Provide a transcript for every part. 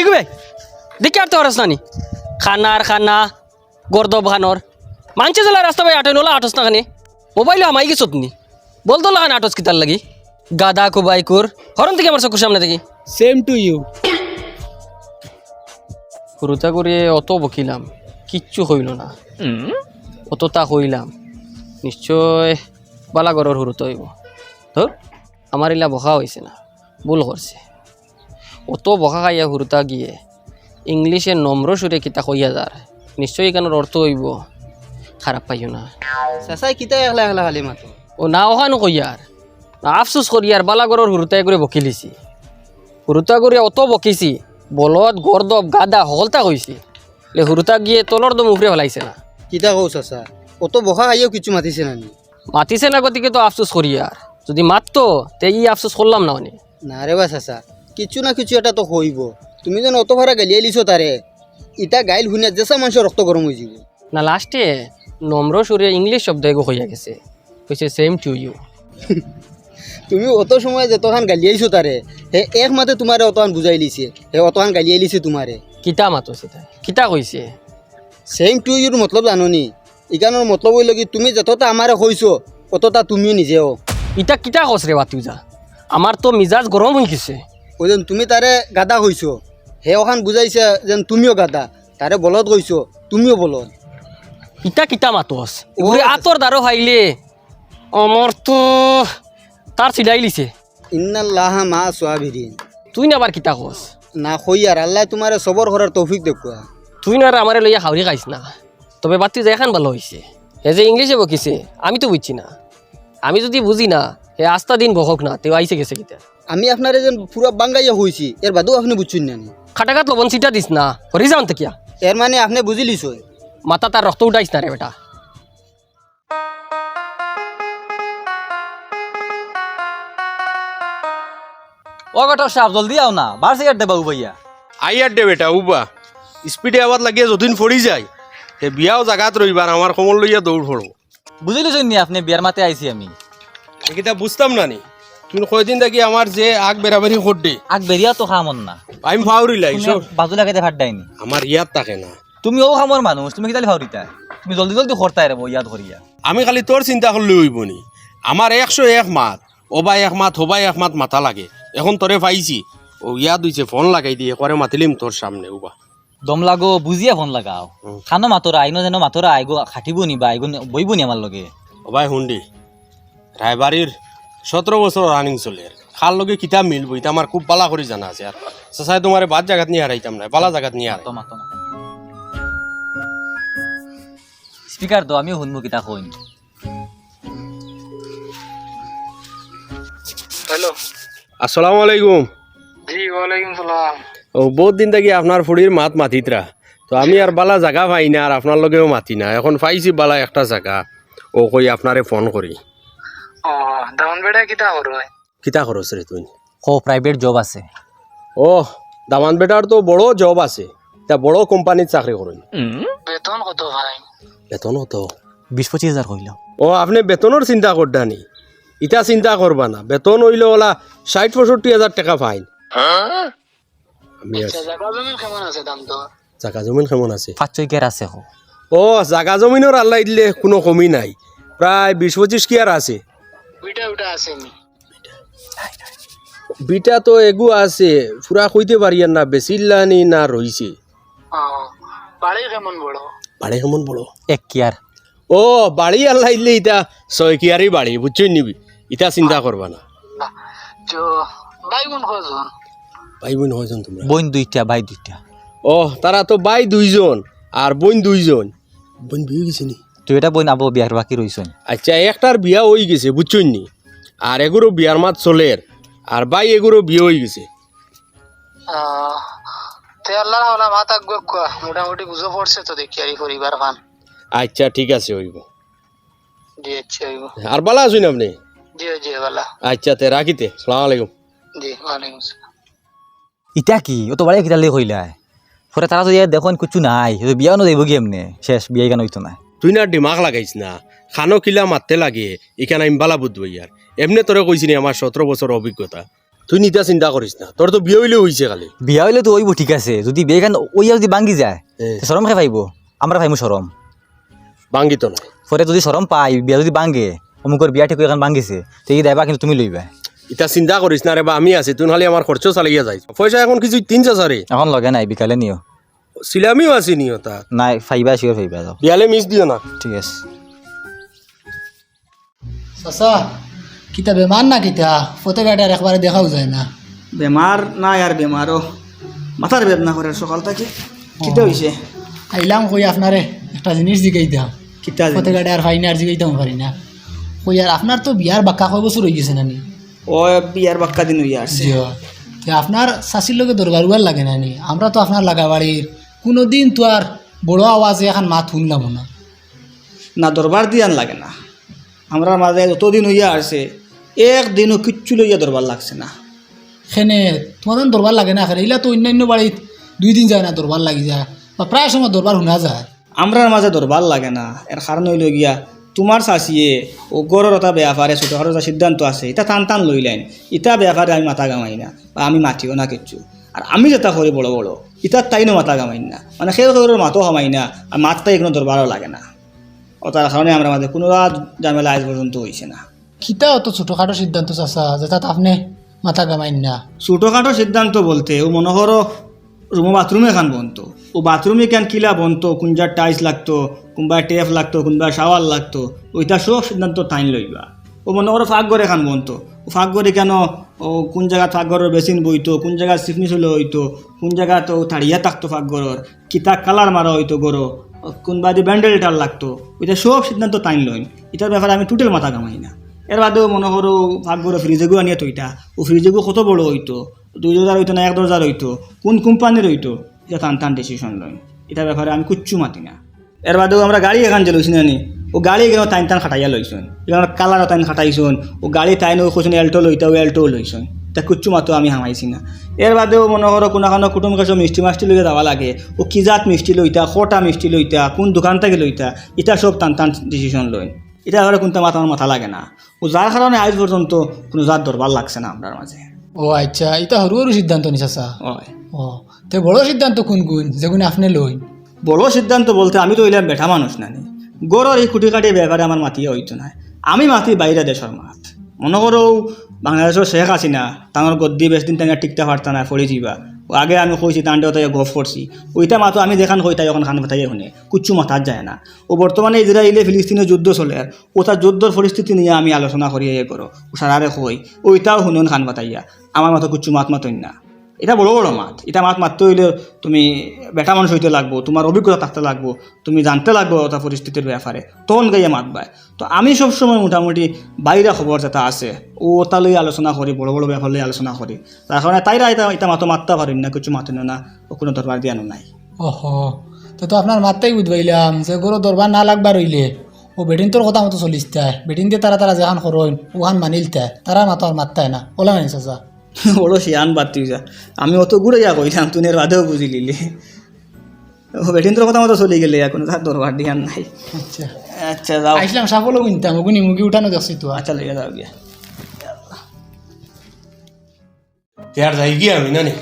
কি কবে? দেখি আর তো হরস নানি খানার খানা গর্দব খানর মানছে জেলা রাস্তা ভাই আটে নোলা আটস না খানি। মোবাইলে আমাই গেছত নি। বলতো লাগান আটস কিতার লাগি। গাদা কুবাই কুর। হরন থেকে আমার চকুর সামনে দেখি। সেম টু ইউ হুরুতা করে অত বকিলাম। কিচ্ছু হইল না। অত তা হইলাম। নিশ্চয় বালাগরের হুরুত হইব। তো আমার ইলা বকা হয়েছে না। ভুল করছে। অত বকা খাইয়া হুরুতা গিয়ে। ইংলিশে নম্র সুরে কিতা কইয়া যার নিশ্চয়ই এখানের অর্থ হইব। খারাপ পাইও না। চাচাই কিতা একলা একলা খালি মাতো। ও না ওখানো কইয়ার না আফসোস করিয়ার বালাগরের হুরুতাই করে বকিলিছি। হুরুতা করে অত বকিছি। বলদ গর্দব গাদা হলতা কইছি। লে হুরুতা গিয়ে তলর দম উফরে ফেলাইছে না। কিতা কও চাচা অত বহা খাইও কিছু মাতিছে নানি মাতিছে না গতিকে তো আফসোস করি আর যদি মাততো তে ই আফসোস করলাম না মানে। না রে বা চাচা। কিছু না কিছু এটা তো হইব। তুমি যেন অত ভাড়া গালিয়ে লিছো তারে। ইটা গাইল শুনিয়া যেসা মানুষের রক্ত গরম হয়ে যাব। না লাস্টে নম্র সুরে ইংলিশ শব্দ এগো হইয়া গেছে। কইছে সেম টু ইউ তুমি অত সময় যতখান গালিয়াইছো তারে হে এক মাতে তোমারে অতখান বুঝাই লিছে। হে অতখান গালিয়াই লিছে তোমারে কিতা মাতো সেটা কিতা কইছে সেম টু ইউর মতলব জাননি ইকানোর মতলব হইল কি তুমি যতটা আমারে কইছো অতটা তুমিও নিজেও। ইটা কিতা কস রে বাতিও যা আমার তো মিজাজ গরম হয়ে গেছে। ওই যেন তুমি তারে গাদা কইছো হে ওখান বুঝাইছে যেন তুমিও গাদা। তারে বলত কইছো তুমিও বলদ ইটা কিতা মাতস এগুলি আতর দ্বারো খাইলে অমর তো তার চিলাই লিছে। ইন্নাল্লাহ মা সোয়াবিরিন তুই না আবার কিতা কস না কই আর আল্লাহ তোমারে সবর করার তৌফিক দেখুয়া তুই না আর আমারে লইয়া হাওড়ি খাইছ না। তবে বাতি যে এখান ভালো হয়েছে হে যে ইংলিশে বকিছে আমি তো বুঝছি না। আমি যদি বুঝি না হে আস্তা দিন বহক না তেও আইসে গেছে কিতা আমি আপনারে যেন পুরা বাঙ্গাইয়া হইছি এর বাদেও আপনি বুঝছেন না নি। খাটাঘাত লবণ চিটা দিস না হরি যাওন কিয়া। এর মানে আপনি বুঝি লিছো মাথা তার রক্ত উঠাইস না রে বেটা। ও গটর সাহেব জলদি আও না বার সিগারেট দে বাবু ভাইয়া আইয়ার দে বেটা উবা। স্পিডে আবার লাগিয়ে যদিন ফড়ি যায় তে বিয়াও জাগাত রইবার আমার সমল লইয়া দৌড় ফড়ব বুঝিলি নি আপনি বিয়ার মাতে আইছি আমি। এটা বুঝতাম না নি? তুমি কয়দিন থাকি আমার যে আগ বেড়াবেড়ি আগ বেরিয়া তো খামন না আমি ফাউরি লাইছো বাজু লাগাইতে ভাত ডাইনি আমার ইয়াত থাকে না। তুমি ও খামর মানুষ তুমি কিতালি তুমি জলদি জলদি করতাই রে ইয়াদ করিয়া আমি খালি তোর চিন্তা করলে হইব নি আমার একশো এক মাত ওবাই এক মাত হবাই এক মাত মাথা লাগে। এখন তোরে পাইছি ও ইয়াদ হইছে ফোন লাগাই দিয়ে করে মাতিলিম তোর সামনে উবা। দম লাগো বুঝিয়া ফোন লাগাও। খানো মাতরা আইনো যেন মাতরা আইগো খাটিব নি বা আইগো বইব নি আমার লগে? ওবাই হুন্ডি রায়বাড়ির সতেরো বছর রানিং চলে খার লগে কিতাব মিলবো এটা আমার খুব পালা করে জানা আছে আর চাচাই তোমার বাদ জায়গাত নিয়ে হারাইতাম না পালা জায়গাত নিয়ে হারাই তোমা তোমা স্পিকার তো আমিও শুনব কিতা কইন হ্যালো আসসালামু আলাইকুম। জি ওয়ালাইকুম সালাম। ও বহুত দিন থাকি আপনার ফুড়ির মাত মাতিতরা তো আমি আর বালা জায়গা পাই না আর আপনার লগেও মাতি না। এখন পাইছি বালা একটা জায়গা ও কই আপনারে ফোন করি ও বেড়া কিতা করো কিতা খরচ রে তুই? হো প্রাইভেট জব আছে। ও দামান বেটার তো বড় জব আছে তা বড় কোম্পানির চাকরি করেন বেতন কত ভাই? বেতনও তো বিশ পঁচিশ হাজার কইল ও আপনি বেতনের চিন্তা করডানি ইটা চিন্তা করবা না। বেতন হইলে ওলা ষাট পঁয়ষট্টি হাজার টাকা ফাইন। তো জাগা জমিন কেমন আছে পাঁচ ছয়কের আছে ও জাগা জমিনের আল্লাহ দিলে কোনো কমি নাই। প্রায় বিশ পঁচিশ কি আর আছে। আসেনি বিটা তো এগু আছে পুরা কইতে পারি আর না বেচিল্লানি না রইছে ও বাড়ি কেমন বড়? বাড়ি কেমন বড়? এক কিয়ার ও বাড়ি আল্লাহ দিলে ইটা ছয়কিয়ারি বাড়ি বুঝছই নিবি ইটা চিন্তা করবা না। ভাই বোন কজন? ভাই বোন হয়জন তোমরা? বোন দুইটা ভাই দুইটা। ও তারা তো ভাই দুইজন আর বোন দুইজন। বোন বিয়ে গেছে নি? তুই এটা বোন আবো বিয়ার বাকি রইছন আচ্ছা একটার বিয়া হয়ে গেছে বুঝছই নি? আর এগুলো বিয়ার মাত চলের আর ভাই এগুলো বিয়ে হয়ে গেছে। তে আল্লাহ হলা মোটামুটি বুঝো পড়ছে তো দেখি আর পরিবার আচ্ছা ঠিক আছে হইব জি আচ্ছা হইব আর ভালো আছেন আপনি? জি জি বালা। আচ্ছা তে রাখিতে সালাম আলাইকুম। জি ওয়ালাইকুম আসসালাম। ইটা কি? ও তো বাড়ি কইলা পরে তারা যদি দেখুন কিছু নাই তো বিয়াও না যাইব কি এমনি? শেষ বিয়া কেন হইতো না তুই না দিমাগ লাগাইছ না খানো কিলা মারতে লাগে এখানে আমি বালা বুধবো ইয়ার এমনি তোরে কইছিনি আমার সতেরো বছর অভিজ্ঞতা। তুই নিতা চিন্তা করিস না তোর তো বিয়ে হইলে হইছে খালি। বিয়া হইলে তো ওইব ঠিক আছে। যদি বিয়ে খান ওইয়া যদি ভাঙ্গি যায় সরম খাই পাইব আমরা পাইমু সরম ভাঙ্গি তো নাই। পরে যদি সরম পাই বিয়া যদি ভাঙ্গে অমুকর বিয়া ঠিক এখন ভাঙ্গিছে তো এই দায়বা কিন্তু তুমি লইবা। ইতা চিন্তা করিস না রে বা আমি আছি তুই খালি আমার খরচ চালিয়ে যাই পয়সা এখন কিছু তিন চাচারে এখন লগে নাই বিকালে নিও। সিলামিও আছি নিও তা নাই ফাইবা শিওর ফাইবা যাও। বিয়ালে মিস দিও না। ঠিক আছে। চাচা কিতা বেমার না কিতা? গাড়ি একবারে দেখাও যায় না। বেমার না আর বেমারও মাথার বেদনা করে সকাল থেকে। কিতা হয়েছে আইলাম কই আপনারে একটা জিনিস জিগাই দাম কিতা গাড়ি আর ফাইনে আর জিগাই দাম পারি না। কই আর আপনার তো বিয়ার বাক্কা কয় বছর হয়ে গেছে নানি? ও বিয়ার বাক্কা দিন হইয়া আসছে আপনার শাশির লোকে দরবার লাগে নানি আমরা তো আপনার লাগা বাড়ির কোনো দিন তো আর বড় আওয়াজে এখন মাত শুনলাম না। না দরবার দিয়ান লাগে না। আমরা মাঝে যতদিন হইয়া আসছে একদিনও কিচ্ছু লইয়া দরবার লাগছে না। সেনে তোমাদের দরবার লাগে না এখানে এগুলা তো অন্যান্য বাড়িত দুই দিন যায় না দরবার লাগি যায় বা প্রায় সময় দরবার শোনা যায়। আমরার মাঝে দরবার লাগে না এর কারণ হইল গিয়া তোমার চাচিয়ে ও গড়ের এটা ব্যাপারে ছোটোখাটো একটা সিদ্ধান্ত আছে এটা টান টান লইলেন ইটা ব্যাপারে আমি মাথা গামাই না বা আমি মাতিও না কিচ্ছু। আর আমি যেটা করি বড় বড় ইটার তাইনও মাথা গামাই না মানে সেই কেউ মাতো হামাই না আর মাতটাই কোনো দরবারও লাগে না। ও তার কারণে আমরা মাঝে কোনো রাত ঝামেলা আজ পর্যন্ত হয়েছে না। খিতা অত ছোটোখাটো সিদ্ধান্ত চাচা যেটা আপনি মাথা গামাইন না ছোটোখাটো সিদ্ধান্ত বলতে ও মনে করো রুমো বাথরুমে খান বনতো। ও বাথরুমে কেন কিলা বনতো? কোনজার টাইলস লাগতো কোনবা টেপ লাগতো কোনবা শাওয়ার লাগতো ওইটা সব সিদ্ধান্ত টাইম লইবা। ও মনে করো ফাঁকঘরে খান বনতো। ও ফাঁকঘরে কেন কোন জায়গা ফাঁকঘরের বেসিন বইতো, কোন জায়গা সিফনি চলে হইতো, কোন জায়গা তো থাড়িয়া থাকতো ফাঁকঘরের কিতা কালার মারা হইতো গরো কোনবা দিয়ে ব্যান্ডেলটার লাগতো, ওইটা সব সিদ্ধান্ত টাইম লইন, এটার ব্যাপারে আমি টোটাল মাথা কামাই না। এর বাদেও মনে করো ভাগ্যর ফ্রিজেগু আনিয়ে তৈটা ও ফ্রিজেগু কত বড় হইতো, দুই দরজার হইতো না এক দরজার হইতো, কোন কোম্পানির হইতো, এটা টান টান ডিসিশন লইন, এটার ব্যাপারে আমি কুচ্ছু মাতি না। এর বাদেও আমরা গাড়ি এখান যে লইছি নানি ও গাড়ি এখানে টাইন টান খাটাইয়া লইছুন। এখানে কালার টাইন খাটাইছুন। ও গাড়ি টাইন ও কৈছুন এল্টো লইতা ও এল্টো লইছুন। তা কুচ্ছু মাতো আমি হামাইছি না। এর বাদেও মনে করো কোনো কোনো কুটুম কাছে মিষ্টি মাষ্টি লইয়া যাওয়া লাগে। ও কি জাত মিষ্টি লইতা কটা মিষ্টি লইতা কোন দোকান থেকে লইতা এটা সব টান টান ডিসিশন লয়। এটা আর কোনটা মাথা আমার মাথা লাগে না। ও যার কারণে আজ পর্যন্ত কোনো জাত দরবার লাগছে না আপনার মাঝে। ও আচ্ছা এটা সরু সরু সিদ্ধান্ত নি চাচা হয়। ও তে বড় সিদ্ধান্ত কোন কোন যেগুলো আপনি লই বড় সিদ্ধান্ত বলতে আমি তো হইলাম বেঠা মানুষ না নি। গড়ের এই খুঁটি কাটি ব্যাপারে আমার মাতিয়ে হইতো না। আমি মাতি বাইরে দেশের মাত মনে করো বাংলাদেশের শেখ হাসিনা, তাঁর গদ্দি বেশ দিন তাঙ্গা টিকতে পারতা না ফরি যাবা আগে আমি কইছি তান্ডেও তাই গফ করছি। ওইটা মাতো আমি দেখান কইতাই এখন খান ফাটাই শুনে। কুচ্ছু মাথার যায় না। ও বর্তমানে ইসরায়েলে ফিলিস্তিনের যুদ্ধ চলে। আর ও তার যুদ্ধর পরিস্থিতি নিয়ে আমি আলোচনা করি, এ করো সারারে কই। ওইটাও শুনুন খান ফাটাইয়া আমার মতো কুচ্ছু মাত মাতই না। এটা বড় বড় মাত এটা মাত মারতে হইলে তুমি বেটা মানুষ হইতে লাগবো, তোমার অভিজ্ঞতা থাকতে লাগবো, তুমি জানতে লাগবো ওটা পরিস্থিতির ব্যাপারে। তখন গাইয়ে মাত বায়। তো আমি সবসময় মোটামুটি বাইরে খবর যেটা আছে, ও ওটা লই আলোচনা করি, বড় বড় ব্যাপার লই আলোচনা করি। তার কারণে তাইরা এটা এটা মাতো মারতে পারেন না, কিছু মাতেন না ও কোনো দরবার দিয়ানো নাই। ওহ, তো তো আপনার মাত্রাই বুঝবাইলাম, যে গরু দরবার না লাগবার রইলে ও বেটিন তোর কথা মতো চলিস তাই বেটিন দিয়ে তারা তারা যেখান করইন ওখান মানিল তাই তারা মাতো আর মাত্তায় না। ওলা মানি চাচা। বড় শিয়ান বাতি যা। আমি অত ঘুরে যা কইলাম তুই এর বাদেও বুঝি লিলি। ও বেটিন তোর কথা মতো চলে গেলে এখন তার দরবার দিয়ান নাই। আচ্ছা। আচ্ছা যাও। আইসলাম সাফলও কিনতাম ওগুনি মুগি উঠানো যাচ্ছি তো। আচ্ছা লইয়া যাও গিয়া। আর যাই গিয়ে আমি না নি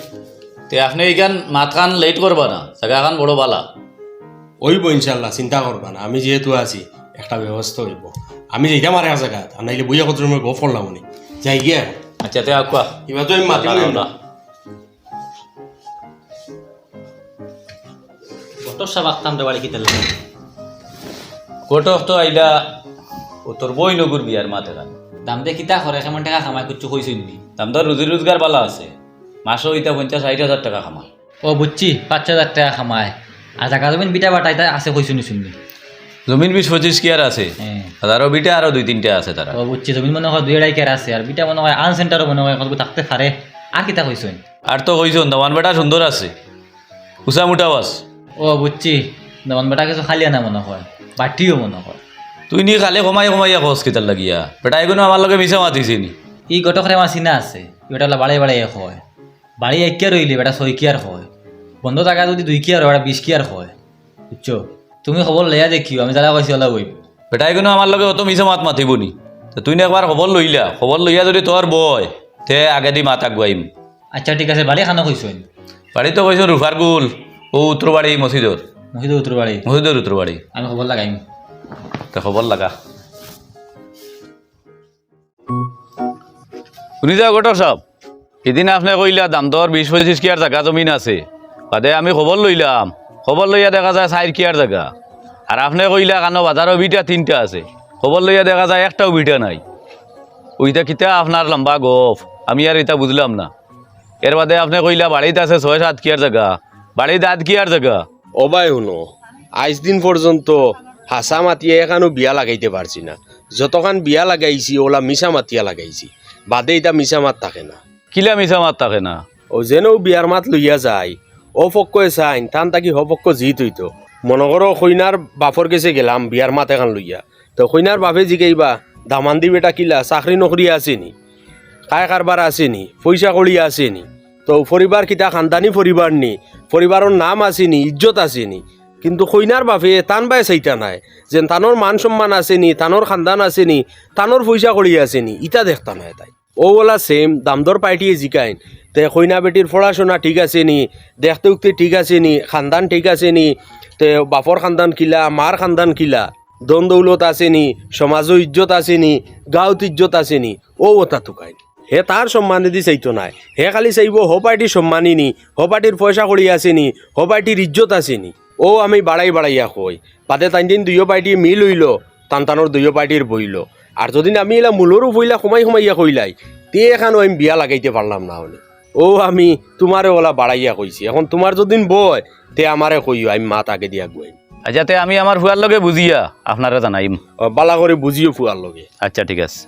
তে আপনি এইখান মাতখান লেট করবা না জায়গাখান বড় বালা। হইব ইনশাল্লাহ চিন্তা করবা না আমি যেহেতু আছি একটা ব্যবস্থা হইব। আমি যেটা মারে জায়গা আর নাইলে বইয়া কত করলাম উনি। যাই গিয়ে। আচ্ছা তে আকুয়া এবার তো আমি মাতিব না গোটর সাবাক তাম বাড়ি কিতা গোটক তো আইলা ও তোর বই নগুর বিয়ার মাতে গান দাম দিয়ে কিতা করে কেমন টাকা কামাই করছ কইছুন নি দাম তো রুজি রোজগার বালা আছে মাসও ইতা পঞ্চাশ ষাট হাজার টাকা কামায় ও বুঝছি পাঁচ হাজার টাকা কামায় আর জায়গা জমিন বিটা বাটাই তাই আছে কইছুনি শুননি জমিন বিশ পঁচিশ কি আর আছে? হ্যাঁ। তারও বিটা আরও দুই তিনটা আছে তারা। বুঝছি জমিন মনে হয় দুই আড়াই কের আছে আর বিটা মনে হয় আন সেন্টারও মনে হয় কত থাকতে পারে। আর কিতা কইছুন আর তো কইছুন দামান বেটা সুন্দর আছে। উষা মুটাও আছে ও বুঝছি। দমন বেটা কিছু খালিয়া না মনে হয় বাটিও মনে হয়। তুই নি খালি কমাই কমাইয়া খোঁজ কিতার লাগিয়া। বেটা এগুলো আমার লগে মিশা মাতিছি নি ই গটকরে আমার চিনা আছে বেটা বাড়াই বাড়াই হয় বাড়ি এক কিয়ার রইলে বেটা ছয় কিয়ার হয় বন্ধ জায়গা যদি দুই কিয়ার হয় বেটা বিশ কিয়ার হয় বুঝছ? তুমি খবর লেয়া দেখিও আমি যারা কইছি ওলা বইব বেটা এগুলো আমার লগে অত মিশা মাত মাতিব নি তা তুই না একবার খবর লইলা খবর লইয়া যদি তোর বয় তে আগে দি মাত আগুয়াইম আচ্ছা ঠিক আছে বাড়ি খানো কইছেন বাড়ি তো কইছো রুফার গুল ও উত্তর বাড়ি মসজিদর মহিদ উত্তর বাড়ি মসজিদর উত্তর আমি খবর লাগাইম। তা খবর লাগা। শুনি যা গোটক সব সিদিনা আপনি কইলা দাম দর বিশ পঁচিশ কিয়ার জায়গা জমিন আছে। বাদে আমি খবর লইলাম খবর লইয়া দেখা যায় চার কিয়ার জায়গা আর আপনি কইলা কানো বাজারও বিটা তিনটা আছে। খবর লইয়া দেখা যায় একটাও বিটা নাই। ওইটা কিতা আপনার লম্বা গফ। আমি আর এটা বুঝলাম না। এর বাদে আপনি কইলা বাড়িতে আছে ছয় সাত কিয়ার জায়গা বাড়িতে আট কিয়ার জায়গা অবাই শুনো আজ দিন পর্যন্ত হাসা মাতিয়ে এখানো বিয়া লাগাইতে পারছি না। যতখান বিয়া লাগাইছি ওলা মিশা মাতিয়া লাগাইছি। বাদে এটা মিশা মাত থাকে না। কিলা মিছা মাত থাকে না? ও যেনও বিয়ার মাত লইয়া যায় ও পক্ষই চাইন, টান তাকি হপক্ষ জিত হইতো। মনে করো কইনার বাপর কাছে গেলাম বিয়ার মাত এখান লইয়া। তো কইনার বাপে জিগাইবা দামান্দি বেটা কিলা চাকরি নকরি আসেনি খায় কারবার আসেনি পয়সা কড়ি আসেনি তো পরিবার কিতা খানদানি পরিবার নি পরিবারের নাম আসেনি ইজ্জত আসেনি কিন্তু কইনার বাপে টান বাই চাইতা নাই, যেন তানোর মান সম্মান আসেনি তানোর খানদান আসেনি তানোর পয়সা কড়ি আসেনি ইটা দেখতা নাই তাই। ও বলা সেম দামদর পাইটিয়ে জিকাইন। তে কইনা বেটির পড়াশোনা ঠিক আছে নি দেখতে উঠতে ঠিক আছে নি, খানদান ঠিক আছে নি, তে বাপর খানদান কিলা মার খানদান কিলা, দন দৌলত আছে নি সমাজও ইজ্জত আছে নি, গাঁৱত ইজ্জত আছে নি, ও ওটা তুকাইন হে তার সম্মানে দি চাইতো নাই, হে খালি চাইব, হো পার্টির সম্মানী নি, হো পার্টির পয়সা কড়ি আছে নি, হো পার্টির ইজ্জত আছে নি। ও আমি বাড়াই বাড়াইয়া কই বাদে তাই দিন দুইও পার্টি মিল হইল টানোর দুইও পার্টির বইল। আর যদি আমি এলা মূলরও বইলা সোমাই সোমাইয়া কইলাই তে এখানো আমি বিয়া লাগাইতে পারলাম না হলে ও আমি তোমারে ওলা বাড়াইয়া কইছি। এখন তোমার যদি বয় তে আমারে কইও আমি মা তাকে দিয়া গুয়াই আচ্ছা তে আমি আমার ফুয়ার লগে বুঝিয়া আপনারা জানাইম। বালা করে বুঝিও ফুয়ার লগে। আচ্ছা ঠিক আছে।